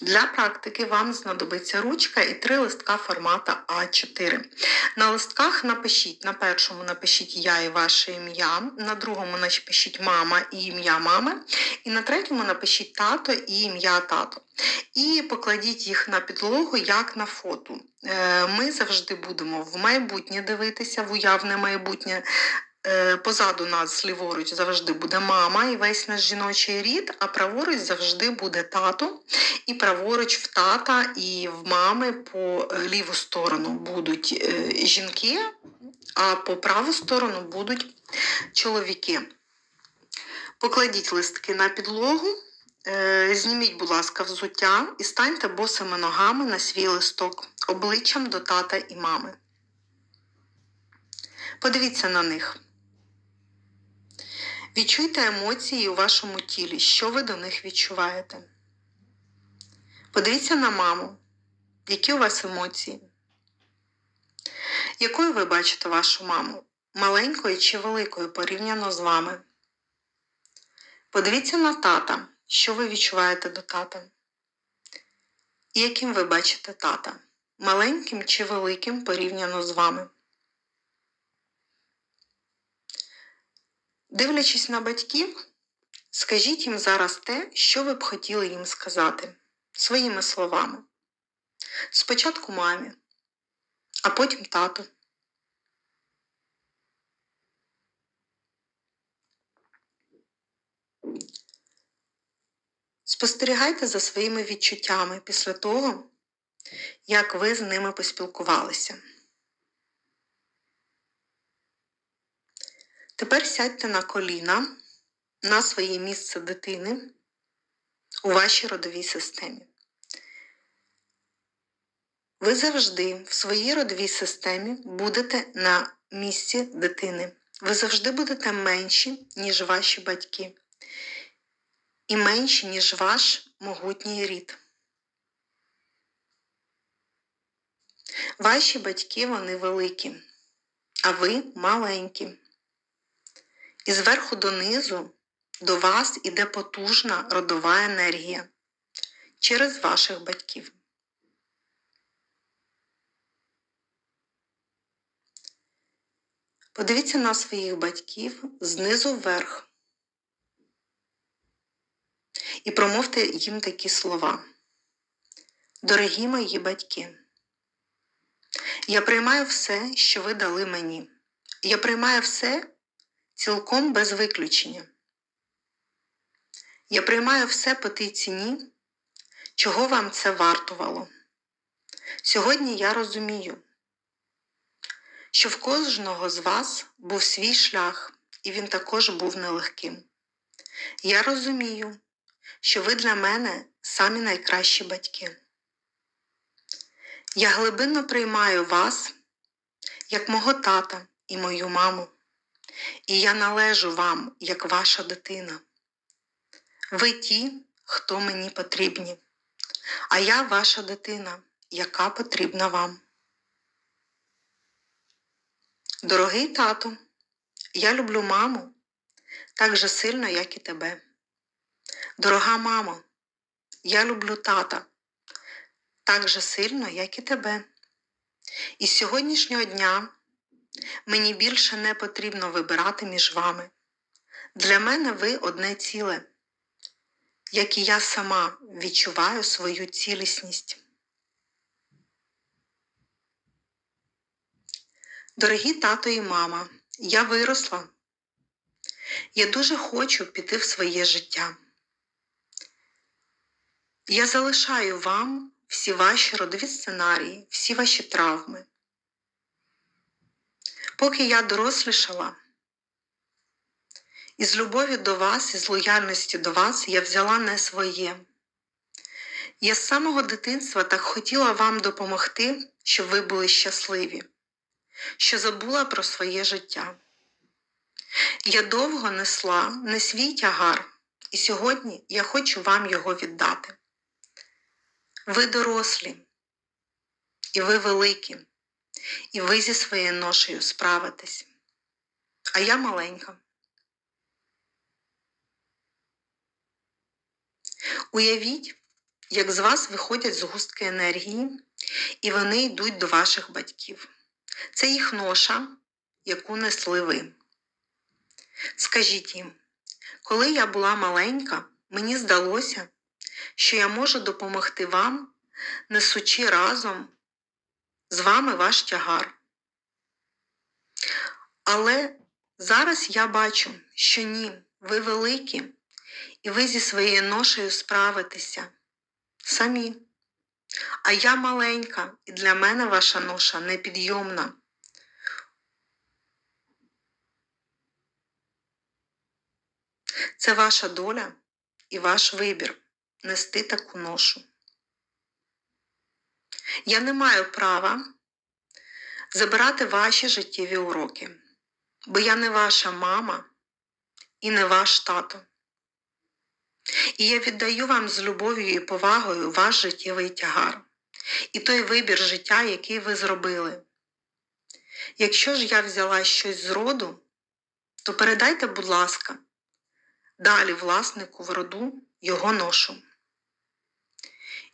Для практики вам знадобиться ручка і три листка формата А4. На листках напишіть, на першому напишіть я і ваше ім'я, на другому напишіть мама і ім'я мами, і на третьому напишіть тато і ім'я тато. І покладіть їх на підлогу, як на фото. Е, Ми завжди будемо в майбутнє дивитися, в уявне майбутнє. Е, Позаду нас ліворуч завжди буде мама і весь наш жіночий рід, а праворуч завжди буде тато. І праворуч в тата і в мами по ліву сторону будуть е, жінки, а по праву сторону будуть чоловіки. Покладіть листки на підлогу, е, зніміть, будь ласка, взуття і станьте босими ногами на свій листок, обличчям до тата і мами. Подивіться на них. Відчуйте емоції у вашому тілі, що ви до них відчуваєте. Подивіться на маму, які у вас емоції. Якою ви бачите вашу маму? Маленькою чи великою порівняно з вами? Подивіться на тата, що ви відчуваєте до тата. І яким ви бачите тата? Маленьким чи великим порівняно з вами? Дивлячись на батьків, скажіть їм зараз те, що ви б хотіли їм сказати своїми словами. Спочатку мамі, а потім тату. Спостерігайте за своїми відчуттями після того, як ви з ними поспілкувалися. Тепер сядьте на коліна на своє місце дитини у вашій родовій системі. Ви завжди в своїй родовій системі будете на місці дитини. Ви завжди будете менші, ніж ваші батьки, і менші, ніж ваш могутній рід. Ваші батьки вони великі, а ви маленькі. І зверху донизу до вас іде потужна родова енергія через ваших батьків. Подивіться на своїх батьків знизу вверх і промовте їм такі слова. Дорогі мої батьки, я приймаю все, що ви дали мені. Я приймаю все цілком без виключення. Я приймаю все по тій ціні, чого вам це вартувало. Сьогодні я розумію, що в кожного з вас був свій шлях, і він також був нелегким. Я розумію, що ви для мене самі найкращі батьки. Я глибинно приймаю вас як мого тата і мою маму, і я належу вам як ваша дитина. Ви ті, хто мені потрібні, а я ваша дитина, яка потрібна вам. Дорогий тато, я люблю маму так же сильно, як і тебе. Дорога мамо, я люблю тата так же сильно, як і тебе. І з сьогоднішнього дня мені більше не потрібно вибирати між вами. Для мене ви одне ціле як і я сама відчуваю свою цілісність. Дорогі тато і мама, я виросла. Я дуже хочу піти в своє життя. Я залишаю вам всі ваші родові сценарії, всі ваші травми. Поки я дорослішала, із любові до вас, із лояльності до вас я взяла не своє. Я з самого дитинства так хотіла вам допомогти, щоб ви були щасливі, що забула про своє життя. Я довго несла не свій тягар, і сьогодні я хочу вам його віддати. Ви дорослі, і ви великі, і ви зі своєю ношею справитесь. А я маленька. Уявіть, як з вас виходять згустки енергії, і вони йдуть до ваших батьків. Це їх ноша, яку несли ви. Скажіть їм, коли я була маленька, мені здалося, що я можу допомогти вам, несучи разом з вами ваш тягар. Але зараз я бачу, що ні, ви великі, і ви зі своєю ношею справитеся самі. А я маленька, і для мене ваша ноша непідйомна. Це ваша доля і ваш вибір нести таку ношу. Я не маю права забирати ваші життєві уроки, бо я не ваша мама і не ваш тато. І я віддаю вам з любов'ю і повагою ваш життєвий тягар і той вибір життя, який ви зробили. Якщо ж я взяла щось з роду, то передайте, будь ласка, далі власнику в роду його ношу.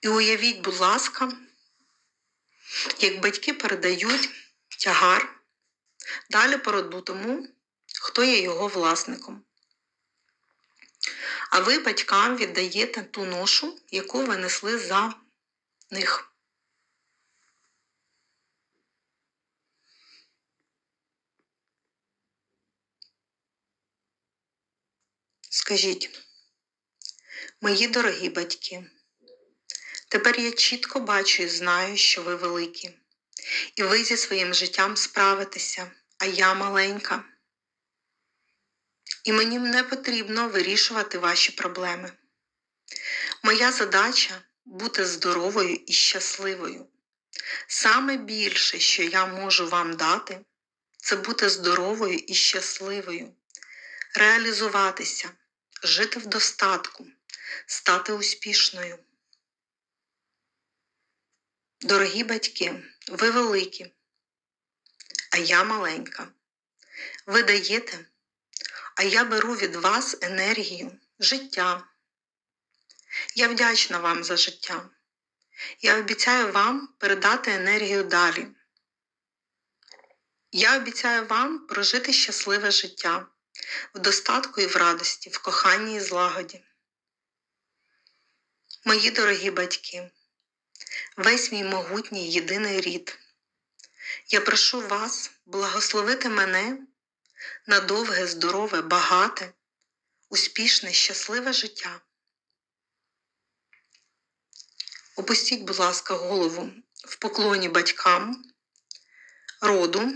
І уявіть, будь ласка, як батьки передають тягар далі по роду тому, хто є його власником. А ви батькам віддаєте ту ношу, яку ви несли за них. Скажіть, мої дорогі батьки, тепер я чітко бачу і знаю, що ви великі, і ви зі своїм життям справитеся, а я маленька. І мені не потрібно вирішувати ваші проблеми. Моя задача бути здоровою і щасливою. Саме більше, що я можу вам дати, це бути здоровою і щасливою, реалізуватися, жити в достатку, стати успішною. Дорогі батьки, ви великі, а я маленька. Ви даєте, а я беру від вас енергію, життя. Я вдячна вам за життя. Я обіцяю вам передати енергію далі. Я обіцяю вам прожити щасливе життя в достатку і в радості, в коханні і злагоді. Мої дорогі батьки, весь мій могутній єдиний рід. Я прошу вас благословити мене на довге, здорове, багате, успішне, щасливе життя. Опустіть, будь ласка, голову в поклоні батькам, роду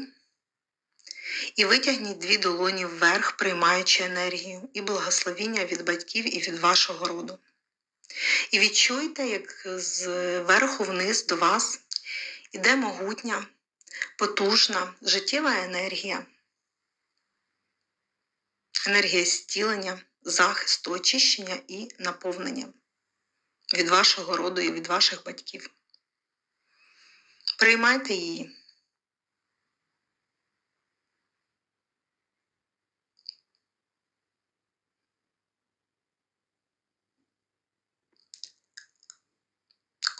і витягніть дві долоні вверх, приймаючи енергію і благословіння від батьків і від вашого роду. І відчуйте, як зверху вниз до вас іде могутня, потужна, життєва енергія, енергія зцілення, захисту, очищення і наповнення від вашого роду і від ваших батьків. Приймайте її.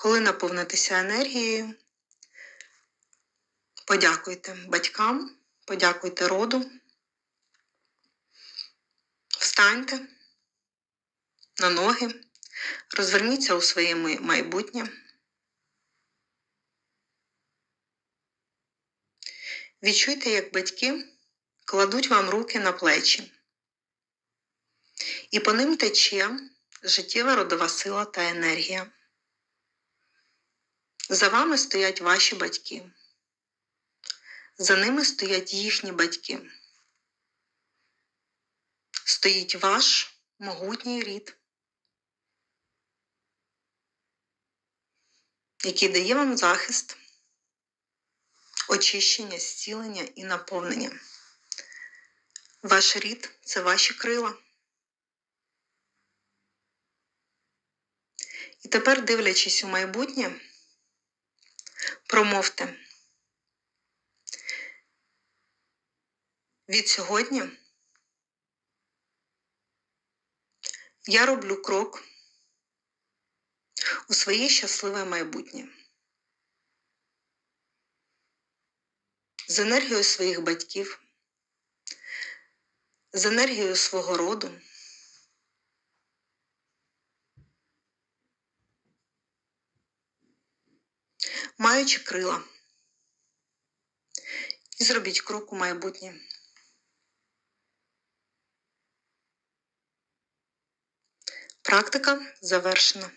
Коли наповнитеся енергією, подякуйте батькам, подякуйте роду, встаньте на ноги, розверніться у своє майбутнє. Відчуйте, як батьки кладуть вам руки на плечі, і по ним тече життєва родова сила та енергія. За вами стоять ваші батьки. За ними стоять їхні батьки. Стоїть ваш могутній рід, який дає вам захист, очищення, зцілення і наповнення. Ваш рід це ваші крила. І тепер, дивлячись у майбутнє, Промовте. Від сьогодні я роблю крок у своє щасливе майбутнє. З енергією своїх батьків, з енергією свого роду. Маючи крила. І зробіть крок у майбутнє. Практика завершена.